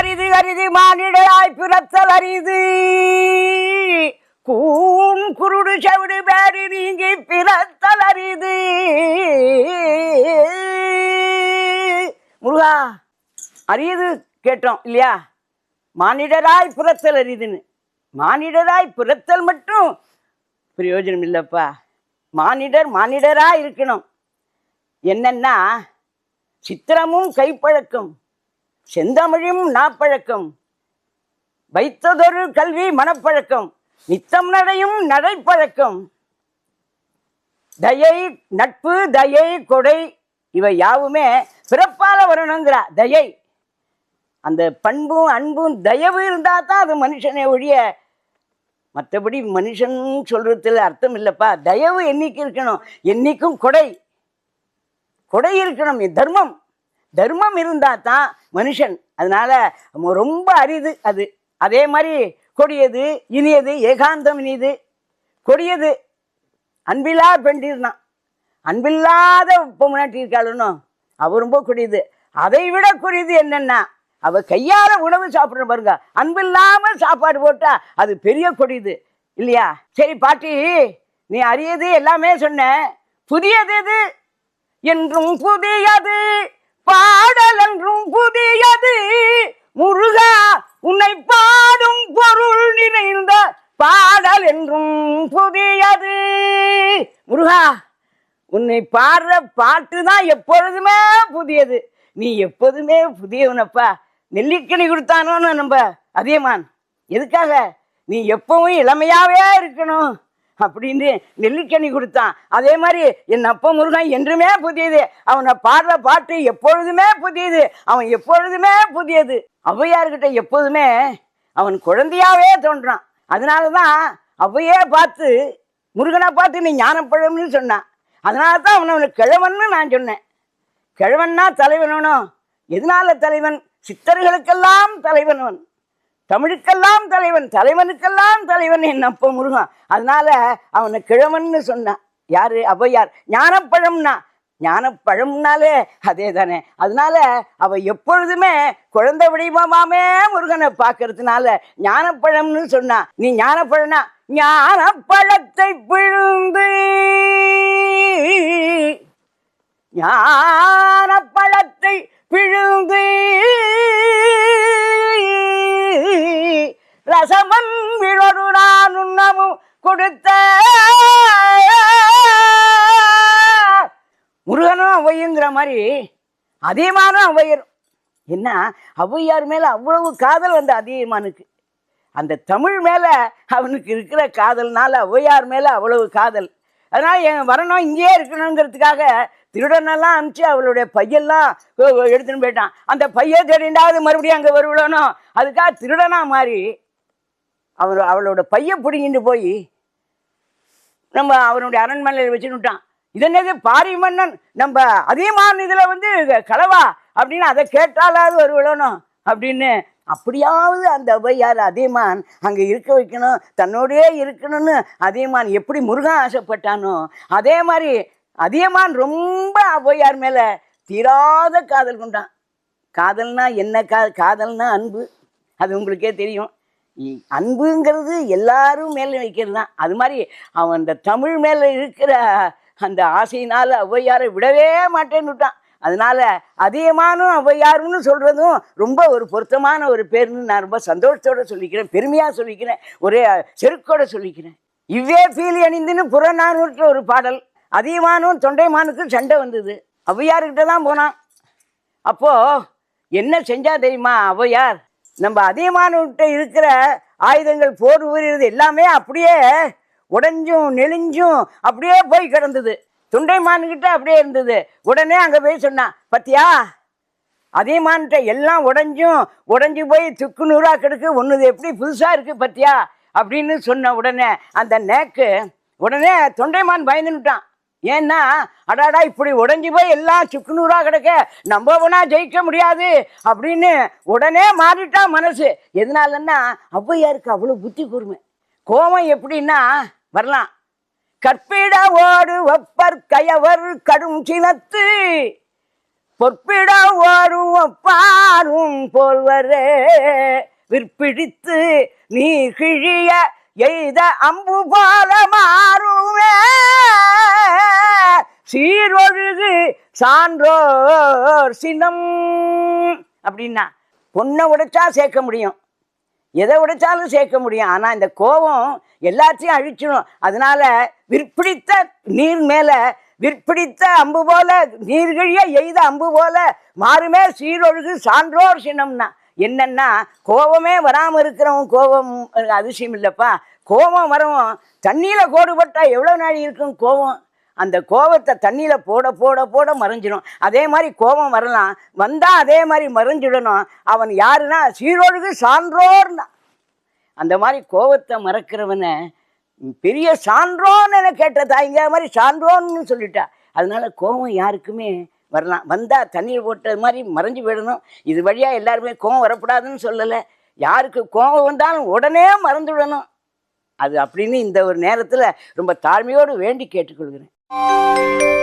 அரிது அரிது மானிடையாய் பிறத்தல் அரிது. கூண் குருடு செவிடு பேரு நீங்கி பிறத்தல் அரிது. முருகா அரியது கேட்டோம் இல்லையா? மானிடராய் பிறத்தல் அரிதுன்னு. மானிடராய் பிறத்தல் மட்டும் பிரயோஜனம் இல்லைப்பா. மானிடர் மானிடராக இருக்கணும். என்னன்னா சித்திரமும் கைப்பழக்கம். செந்தமிழும் நாப்பழக்கம். வைத்ததொரு கல்வி மனப்பழக்கம். நித்தம் நடையும் நடைப்பழக்கம். தயை நட்பு தயை கொடை இவை யாவுமே பிறப்பால வரணுங்கிறா தயை. அந்த பண்பும் அன்பும் தயவு இருந்தால் தான் அது மனுஷனை ஒழிய மற்றபடி மனுஷன் சொல்றதுல அர்த்தம் இல்லைப்பா. தயவு என்னைக்கு இருக்கணும்? என்னைக்கும் கொடை. கொடை இருக்கணும் தர்மம். தர்மம் இருந்தால் தான் மனுஷன். அதனால ரொம்ப அரிது அது. அதே மாதிரி கொடியது இனியது ஏகாந்தம் இனியது. கொடியது அன்பில்லா பெண்டிருந்தான். அன்பில்லாத பொம்னாட்டி இருக்காளுன்னு அவ ரொம்ப கொடியது. அதை விட கொடியது என்னென்னா அவ கையால உணவு சாப்பிட்ற பாருங்க அன்பில்லாம சாப்பாடு போட்டா அது பெரிய கொடியது. இல்லையா? சரி பாட்டி நீ அரியது எல்லாமே சொன்ன. புதியது எது? என்றும் புதியது. பாடல் என்றும் புதியது முருகா உன்னை பாடும் பொருள் நிறைந்த பாடல் என்றும் புதியது முருகா உன்னை பாடுற பாட்டு தான் எப்பொழுதுமே புதியது. நீ எப்போதுமே புதியவனப்பா. நெல்லிக்கனி கொடுத்தானோன்னு நம்ம அதியமான். எதுக்காக? நீ எப்பவும் இளமையாவே இருக்கணும். அப்படின்னு நெல்லிக்கனி கொடுத்தான். அதே மாதிரி என் அப்பா முருகன் என்றுமே புதியது. அவனை பாடுற பாட்டு எப்பொழுதுமே புதியது. அவன் எப்பொழுதுமே புதியது. ஔவையார்கிட்ட எப்போதுமே அவன் குழந்தையாவே தோன்றான். அதனால தான் அவையே பார்த்து முருகனை பார்த்து நீ ஞானப்பழம்னு சொன்னான். அதனால தான் அவனை அவனுக்கு கிழவன்னு நான் சொன்னேன். கிழவன்னா தலைவனோ எதனால தலைவன்? சித்தர்களுக்கெல்லாம் தலைவன் அவன். தமிழுக்கெல்லாம் தலைவன் தலைவனுக்கெல்லாம் தலைவன் என் அப்ப முருகன். அதனால அவனை கிழவன்னு சொன்னான். யாரு? ஔவையார். ஞானப்பழம்னா ஞானப்பழம்னாலே அதே தானே அதனால அவ எப்பொழுதுமே குழந்தை வடிவமாமே முருகனை பார்க்கறதுனால ஞானப்பழம்னு சொன்னா நீ ஞானப்பழம்னா ஞானப்பழத்தை பிழுந்து ஞானப்பழத்தை பிழுந்து கொடுத்த முருகனும் அவையுங்கிற மாதிரி அதிகமானும் அவையரும் என்ன? ஔவையார் மேல அவ்வளவு காதல் வந்த அதியமானுக்கு அந்த தமிழ் மேல அவனுக்கு இருக்கிற காதல்னால ஔவையார் மேல அவ்வளவு காதல். அதனால என் வரணும் இங்கேயே இருக்கணுங்கிறதுக்காக திருடனெல்லாம் அனுப்பிச்சு அவளுடைய பையெல்லாம் எடுத்துன்னு போயிட்டான். அந்த பையன் தேடிண்டாவது மறுபடியும் அங்கே வருவலனோ அதுக்காக திருடனா மாறி அவர் அவளோட பையன் பிடிங்கிட்டு போய் நம்ம அவனுடைய அரண்மனையில் வச்சுட்டான் இது என்னது? பாரி மன்னன். நம்ம அதிகமான இதில் வந்து களவா அப்படின்னு அதை கேட்டாலாவது ஒரு விழணும் அப்படின்னு. அப்படியாவது அந்த ஔவையார் அதியமான் அங்கே இருக்க வைக்கணும் தன்னோடயே இருக்கணும்னு அதியமான் எப்படி முருகன் ஆசைப்பட்டானோ அதே மாதிரி அதியமான் ரொம்ப ஔவையார் மேலே தீராத காதல் கொண்டான். காதல்னா என்ன கா காதல்னா அன்பு. அது உங்களுக்கே தெரியும். அன்புங்கிறது எல்லாரும் மேலே வைக்கிறது தான் அது மாதிரி அவன் அந்த தமிழ் மேலே இருக்கிற அந்த ஆசையினால் ஔவையாரை விடவே மாட்டேன்னு விட்டான். அதனால அதிகமானும் ஔவையாருன்னு சொல்கிறதும் ரொம்ப ஒரு பொருத்தமான ஒரு பேர்னு நான் ரொம்ப சந்தோஷத்தோட சொல்லிக்கிறேன். பெருமையாக சொல்லிக்கிறேன். ஒரே செருக்கோட சொல்லிக்கிறேன். இவ்வே ஃபீல் அணிந்துன்னு புறநானூற்ற ஒரு பாடல். அதிகமானும் தொண்டைமானுக்கும் சண்டை வந்தது. ஔவையார்கிட்ட தான் போனான். அப்போ என்ன செஞ்சா தெரியுமா ஔவையார்? நம்ம அதிகமானவர்கிட்ட இருக்கிற ஆயுதங்கள் போர் உரிறது எல்லாமே அப்படியே உடஞ்சும் நெளிஞ்சும் அப்படியே போய் கிடந்தது. துண்டைமான்கிட்ட அப்படியே இருந்தது. உடனே அங்கே போய் சொன்னான் பத்தியா அதிகமான்கிட்ட எல்லாம் உடஞ்சும் உடஞ்சி போய் துக்கு நூறா கிடக்கு ஒன்றுது எப்படி புதுசாக இருக்குது பத்தியா? அப்படின்னு சொன்ன உடனே அந்த நேக்கு உடனே தொண்டைமான் பயந்துட்டான் ஏன்னா அடாடா இப்படி உடஞ்சி போய் எல்லாம் சுக்குநூறாக கிடக்க நம்ம ஒன்றா ஜெயிக்க முடியாது அப்படின்னு உடனே மாறிட்டான் மனசு. எதனாலன்னா ஔவையாருக்கு அவ்வளோ புத்தி கூர்மை. கோபம் எப்படின்னா வரலாம். கற்பிட ஓடு ஒப்பர் கயவர் கடும் சினத்து. பொற்பிட ஓடு ஒப்பாரும் போல்வரே. விற்பிடித்து நீ கிழிய எய்த அம்பு போல மாறுமே. சீரொழுகு சான்றோர் சினம். அப்படின்னா பொண்ணை உடைச்சா சேர்க்க முடியும். எதை உடைச்சாலும் சேர்க்க முடியும். ஆனால் இந்த கோபம் எல்லாத்தையும் அழிச்சிடும் அதனால விற்பிடித்த நீர் மேலே விற்பிடித்த அம்பு போல நீர்கழிய எய்த அம்பு போல மாறுமே சீரொழுகு சான்றோர் சின்னம்னா என்னன்னா கோபமே வராமல் இருக்கிறவன் கோபம் அதிசயம் இல்லைப்பா. கோபம் வரவும் தண்ணியில் கோடுபட்டால் எவ்வளோ நாள் இருக்கும் கோபம்? அந்த கோபத்தை தண்ணியில் போட போட போட மறைஞ்சிடும். அதே மாதிரி கோபம் வரலாம். வந்தால் அதே மாதிரி மறைஞ்சிடணும். அவன் யாருன்னா சீரொழுகு சான்றோர்னா. அந்த மாதிரி கோபத்தை மறக்கிறவனை பெரிய சான்றோன்னு என கேட்ட தாய்ங்க மாதிரி சான்றோன்னு சொல்லிட்டா. அதனால கோபம் யாருக்குமே வரலாம். வந்தால் தண்ணீர் போட்டது மாதிரி மறைஞ்சு போயிடணும். இது வழியாக எல்லாருமே கோபம் வரக்கூடாதுன்னு சொல்லலை. யாருக்கு கோபம் வந்தாலும் உடனே மறந்துவிடணும் அது அப்படின்னு இந்த ஒரு நேரத்தில் ரொம்ப தாழ்மையோடு வேண்டி கேட்டுக்கொள்கிறேன். Música